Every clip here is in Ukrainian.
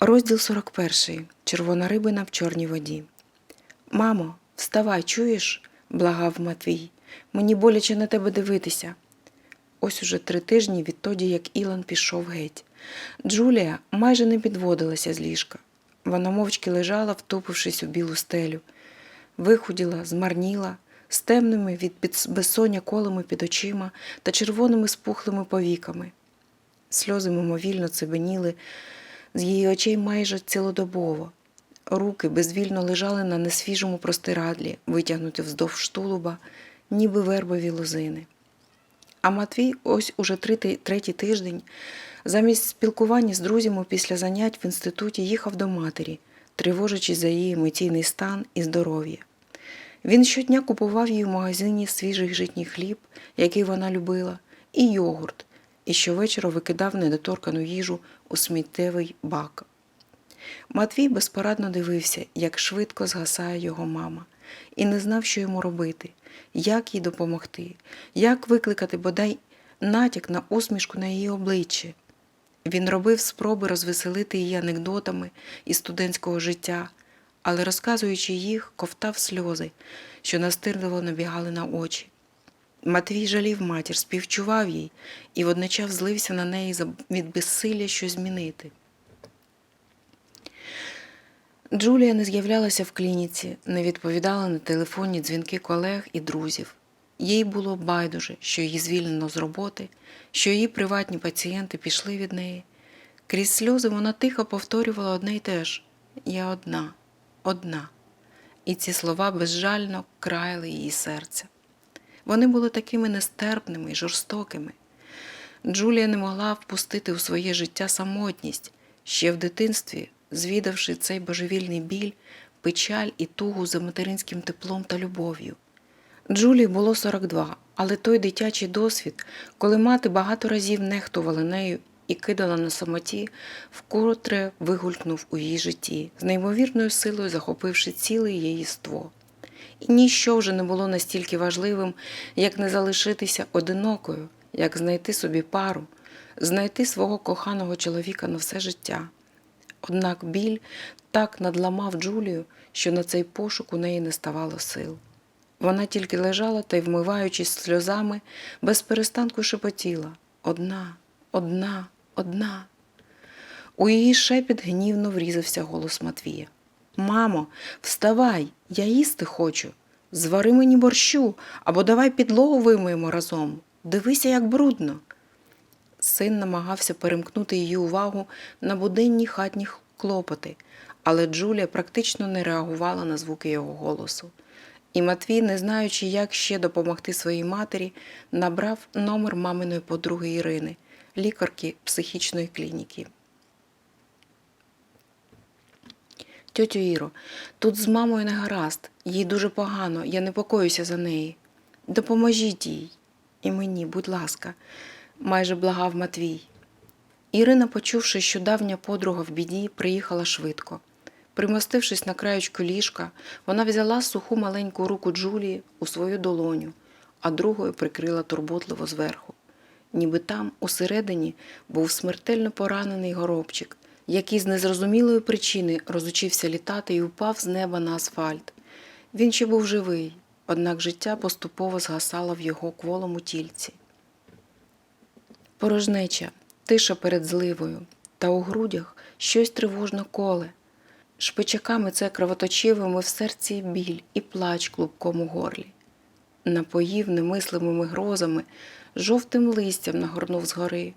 Розділ 41. Червона рибина в чорній воді. Мамо, вставай, чуєш? благав Матвій. Мені боляче на тебе дивитися. Ось уже три тижні відтоді, як Ілон пішов геть. Джулія майже не підводилася з ліжка. Вона мовчки лежала, втупившись у білу стелю. Вихуділа, змарніла, з темними від безсоння колами під очима та червоними спухлими повіками. Сльози мимовільно цибеніли з її очей майже цілодобово. Руки безвільно лежали на несвіжому простирадлі, витягнуті вздовж тулуба, ніби вербові лозини. А Матвій ось уже третій, третій тиждень, замість спілкування з друзями після занять в інституті їхав до матері, тривожачись за її емоційний стан і здоров'я. Він щодня купував їй в магазині свіжий житній хліб, який вона любила, і йогурт, і щовечора викидав недоторкану їжу у сміттєвий бак. Матвій безпорадно дивився, як швидко згасає його мама, і не знав, що йому робити, як їй допомогти, як викликати бодай натяк на усмішку на її обличчі. Він робив спроби розвеселити її анекдотами із студентського життя, але розказуючи їх, ковтав сльози, що настирливо набігали на очі. Матвій жалів матір, співчував їй і водночас злився на неї від безсилля щось змінити. Джулія не з'являлася в клініці, не відповідала на телефонні дзвінки колег і друзів. Їй було байдуже, що її звільнено з роботи, що її приватні пацієнти пішли від неї. Крізь сльози вона тихо повторювала одне й те ж Я одна, одна. І ці слова безжально краяли її серце. Вони були такими нестерпними і жорстокими. Джулія не могла впустити у своє життя самотність, ще в дитинстві, звідавши цей божевільний біль, печаль і тугу за материнським теплом та любов'ю. Джулії було 42, але той дитячий досвід, коли мати багато разів нехтувала нею і кидала на самоті, вкотре вигулькнув у її житті, з неймовірною силою захопивши ціле її єство. І ніщо вже не було настільки важливим, як не залишитися одинокою, як знайти собі пару, знайти свого коханого чоловіка на все життя. Однак біль так надламав Джулію, що на цей пошук у неї не ставало сил. Вона тільки лежала та й, вмиваючись сльозами, без перестанку шепотіла одна, одна, одна. У її шепіт гнівно врізався голос Матвія. Мамо, вставай, я їсти хочу. Звари мені борщу або давай підлогу вимиємо разом. Дивися, як брудно. Син намагався перемкнути її увагу на буденні хатні клопоти, але Джулія практично не реагувала на звуки його голосу. І Матвій, не знаючи, як ще допомогти своїй матері, набрав номер маминої подруги Ірини, лікарки психічної клініки. Тьотю Іро, тут з мамою не гаразд, їй дуже погано, я непокоюся за неї. Допоможіть їй. І мені, будь ласка, майже благав Матвій. Ірина, почувши, що давня подруга в біді, приїхала швидко. Примостившись на краєчку ліжка, вона взяла суху маленьку руку Джулії у свою долоню, а другою прикрила турботливо зверху. Ніби там, усередині, був смертельно поранений горобчик, який з незрозумілої причини розучився літати і упав з неба на асфальт. Він ще був живий, однак життя поступово згасало в його кволому тільці. Порожнеча, тиша перед зливою, та у грудях щось тривожно коле. Шпичаками це кровоточивими в серці біль і плач клубком у горлі. Напоїв немислимими грозами, жовтим листям нагорнув згори.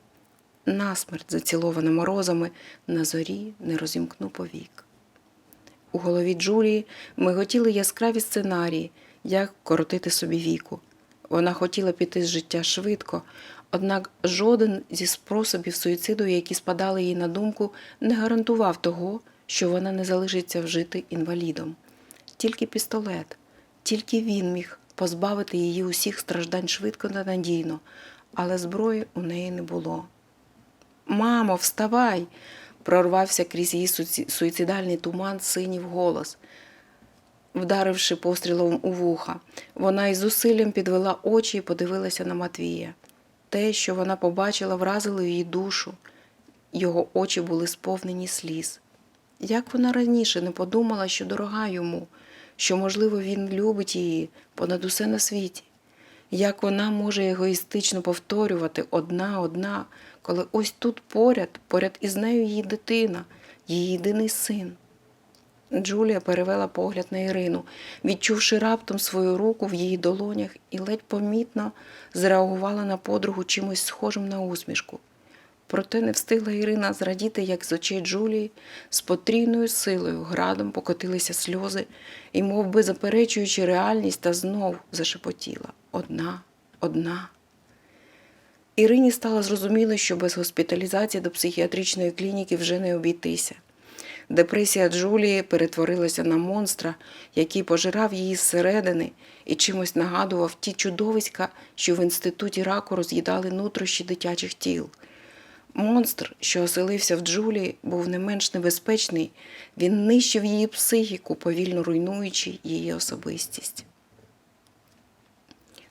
Насмерть, зацілована морозами, на зорі не розімкну повік. У голові Джулії миготіли яскраві сценарії, як коротити собі віку. Вона хотіла піти з життя швидко, однак жоден зі способів суїциду, які спадали їй на думку, не гарантував того, що вона не залишиться вжити інвалідом. Тільки пістолет, тільки він міг позбавити її усіх страждань швидко та надійно, але зброї у неї не було. Мамо, вставай! прорвався крізь її суїцидальний туман синів голос. Вдаривши пострілом у вуха, вона із зусиллям підвела очі і подивилася на Матвія. Те, що вона побачила, вразило її душу. Його очі були сповнені сліз. Як вона раніше не подумала, що дорога йому, що, можливо, він любить її понад усе на світі? Як вона може егоїстично повторювати одна одна, коли ось тут поряд, поряд із нею її дитина, її єдиний син? Джулія перевела погляд на Ірину, відчувши раптом свою руку в її долонях і ледь помітно зреагувала на подругу чимось схожим на усмішку. Проте не встигла Ірина зрадіти, як з очей Джулії з потрійною силою градом покотилися сльози і, мов би заперечуючи реальність, та знов зашепотіла одна, одна. Ірині стало зрозуміло, що без госпіталізації до психіатричної клініки вже не обійтися. Депресія Джулії перетворилася на монстра, який пожирав її зсередини і чимось нагадував ті чудовиська, що в інституті раку роз'їдали нутрощі дитячих тіл. Монстр, що оселився в Джулії, був не менш небезпечний, він нищив її психіку, повільно руйнуючи її особистість.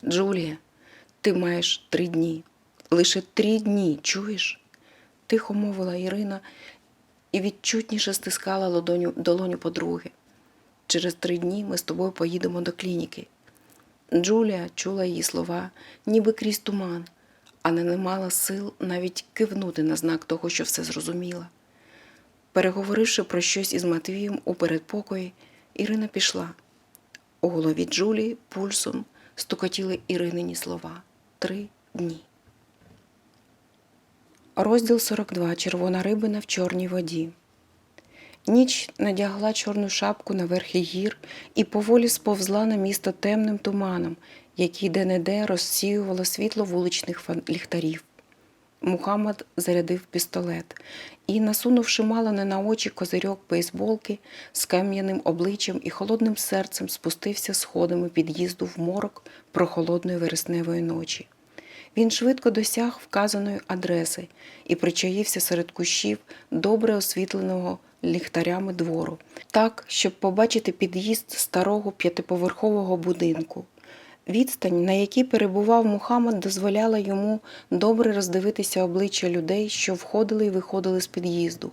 Джулія, ти маєш три дні. Лише три дні, чуєш? тихо мовила Ірина і відчутніше стискала ладоню, долоню подруги. Через три дні ми з тобою поїдемо до клініки. Джулія чула її слова, ніби крізь туман, але не мала сил навіть кивнути на знак того, що все зрозуміла. Переговоривши про щось із Матвієм у передпокої, Ірина пішла. У голові Джулії пульсом стукотіли Іринині слова три дні. Розділ 42. Червона рибина в чорній воді. Ніч надягла чорну шапку на верхи гір і поволі сповзла на місто темним туманом, який де-не-де розсіювало світло вуличних ліхтарів. Мухаммад зарядив пістолет і, насунувши мало не на очі козирьок бейсболки, з кам'яним обличчям і холодним серцем спустився сходами під'їзду в морок прохолодної вересневої ночі. Він швидко досяг вказаної адреси і причаївся серед кущів добре освітленого ліхтарями двору, так, щоб побачити під'їзд старого п'ятиповерхового будинку. Відстань, на якій перебував Мухаммад, дозволяла йому добре роздивитися обличчя людей, що входили і виходили з під'їзду.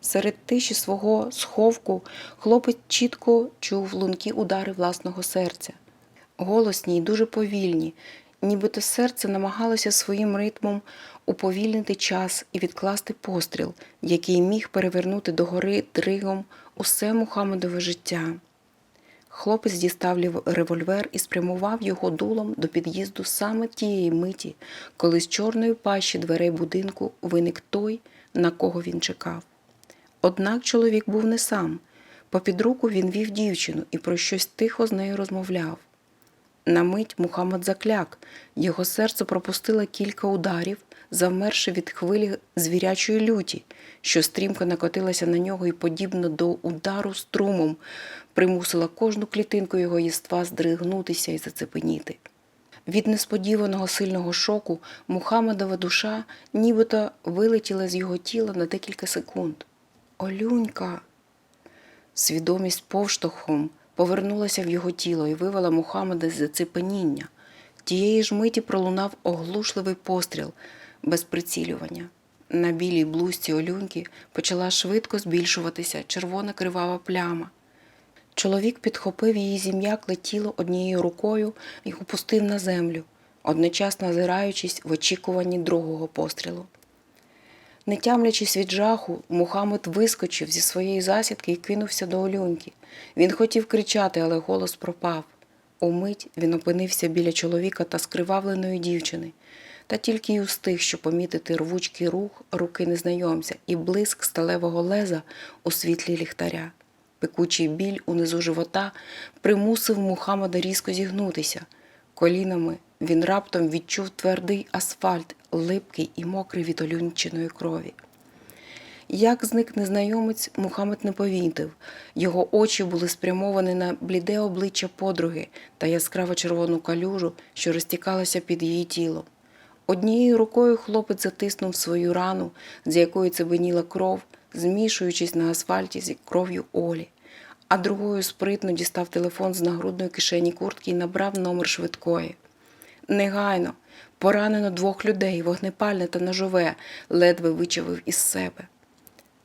Серед тиші свого сховку хлопець чітко чув лункі удари власного серця. Голосні й дуже повільні, нібито серце намагалося своїм ритмом уповільнити час і відкласти постріл, який міг перевернути догори дригом усе Мухаммедове життя. Хлопець дістав револьвер і спрямував його дулом до під'їзду саме тієї миті, коли з чорної пащі дверей будинку виник той, на кого він чекав. Однак чоловік був не сам. Попід руку він вів дівчину і про щось тихо з нею розмовляв. На мить Мухаммад закляк, його серце пропустило кілька ударів, завмерши від хвилі звірячої люті, що стрімко накотилася на нього і, подібно до удару струмом, примусила кожну клітинку його єства здригнутися і зацепеніти. Від несподіваного сильного шоку Мухаммедова душа нібито вилетіла з його тіла на декілька секунд. Олюнька! Свідомість повштовхом повернулася в його тіло і вивела Мухаммеда з зацепеніння. Тієї ж миті пролунав оглушливий постріл без прицілювання. На білій блузці Олюньки почала швидко збільшуватися червона кривава пляма. Чоловік підхопив її зім'якле тіло однією рукою і опустив на землю, одночасно озираючись в очікуванні другого пострілу. Не тямлячись від жаху, Мухаммед вискочив зі своєї засідки і кинувся до Олюньки. Він хотів кричати, але голос пропав. Умить він опинився біля чоловіка та скривавленої дівчини, та тільки й устиг, що помітити рвучкий рух руки незнайомця і блиск сталевого леза у світлі ліхтаря. Пекучий біль унизу живота примусив Мухаммада різко зігнутися. Колінами він раптом відчув твердий асфальт, липкий і мокрий від олюнчиної крові. Як зник незнайомець, Мухаммед не повітив. Його очі були спрямовані на бліде обличчя подруги та яскраво червону калюжу, що розтікалася під її тілом. Однією рукою хлопець затиснув свою рану, з якої цибеніла кров, змішуючись на асфальті з кров'ю Олі, а другою спритно дістав телефон з нагрудної кишені куртки і набрав номер швидкої. Негайно, поранено двох людей, вогнепальне та ножове, ледве вичавив із себе.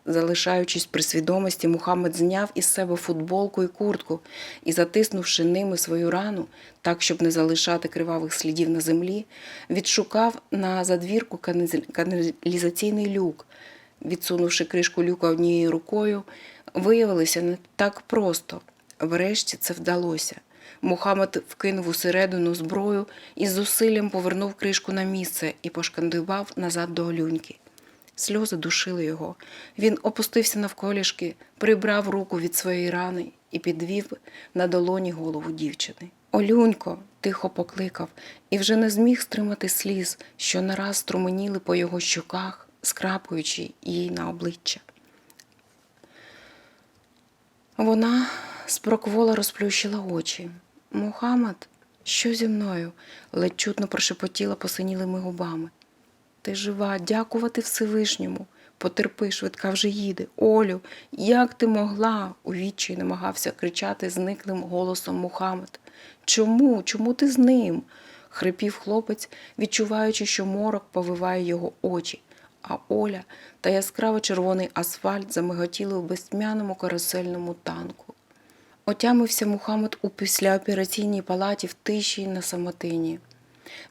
Залишаючись при свідомості, Мухаммед зняв із себе футболку і куртку і, затиснувши ними свою рану, так, щоб не залишати кривавих слідів на землі, відшукав на задвірку каналізаційний люк. Відсунувши кришку люка однією рукою, виявилося не так просто. Врешті це вдалося. Мухаммед вкинув усередину зброю і з зусиллям повернув кришку на місце і пошкандибав назад до олюньки. Сльози душили його. Він опустився навколішки, прибрав руку від своєї рани і підвів на долоні голову дівчини. Олюнько, тихо покликав, і вже не зміг стримати сліз, що нараз струменіли по його щоках, скрапуючи їй на обличчя. Вона спроквола розплющила очі. Мухаммад, що зі мною? ледь чутно прошепотіла посинілими губами. Ти жива, дякувати Всевишньому. Потерпи, швидка вже їде. Олю, як ти могла? у відчаї намагався кричати зниклим голосом Мухаммед. Чому? Чому ти з ним? хрипів хлопець, відчуваючи, що морок повиває його очі, а Оля та яскраво червоний асфальт замиготіли в безтьмяному карусельному танку. Отямився Мухаммед у післяопераційній палаті в тиші на самотині.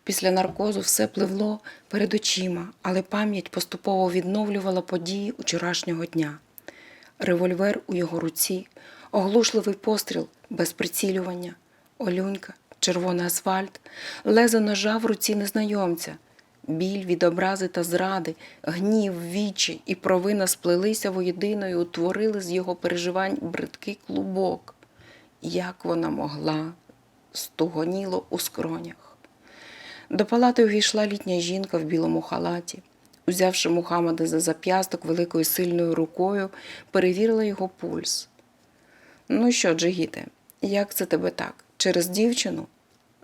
Після наркозу все пливло перед очима, але пам'ять поступово відновлювала події учорашнього дня. Револьвер у його руці, оглушливий постріл без прицілювання, олюнька, червоний асфальт, лезо ножа в руці незнайомця. Біль від образи та зради, гнів, вічі і провина сплелися воєдино і утворили з його переживань бридкий клубок. Як вона могла, стугоніло у скронях. До палати увійшла літня жінка в білому халаті. Узявши Мухаммада за зап'ясток великою сильною рукою, перевірила його пульс. Ну що, Джигіте, як це тебе так? Через дівчину?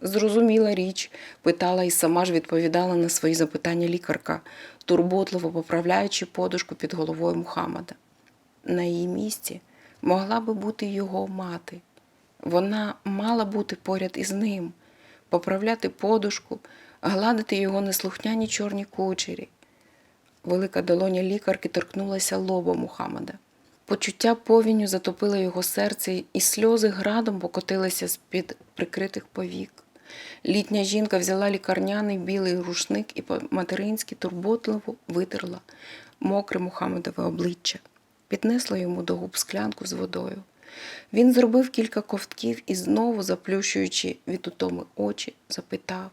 Зрозуміла річ, питала і сама ж відповідала на свої запитання лікарка, турботливо поправляючи подушку під головою Мухаммада. На її місці могла би бути його мати. Вона мала бути поряд із ним, поправляти подушку, гладити його неслухняні чорні кучері. Велика долоня лікарки торкнулася лоба Мухаммада. Почуття повінню затопило його серце, і сльози градом покотилися з-під прикритих повік. Літня жінка взяла лікарняний білий рушник і по-материнськи турботливо витерла мокре Мухаммедове обличчя, піднесла йому до губ склянку з водою. Він зробив кілька ковтків і знову, заплющуючи від утоми очі, запитав: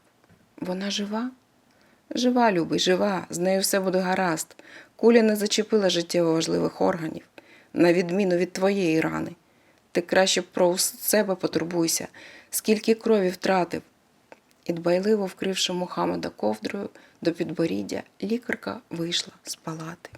Вона жива? Жива, любий, жива, з нею все буде гаразд. Куля не зачепила життєво важливих органів, на відміну від твоєї рани. Ти краще про себе потурбуйся, скільки крові втратив. І дбайливо вкривши Мухаммада ковдрою до підборіддя, лікарка вийшла з палати.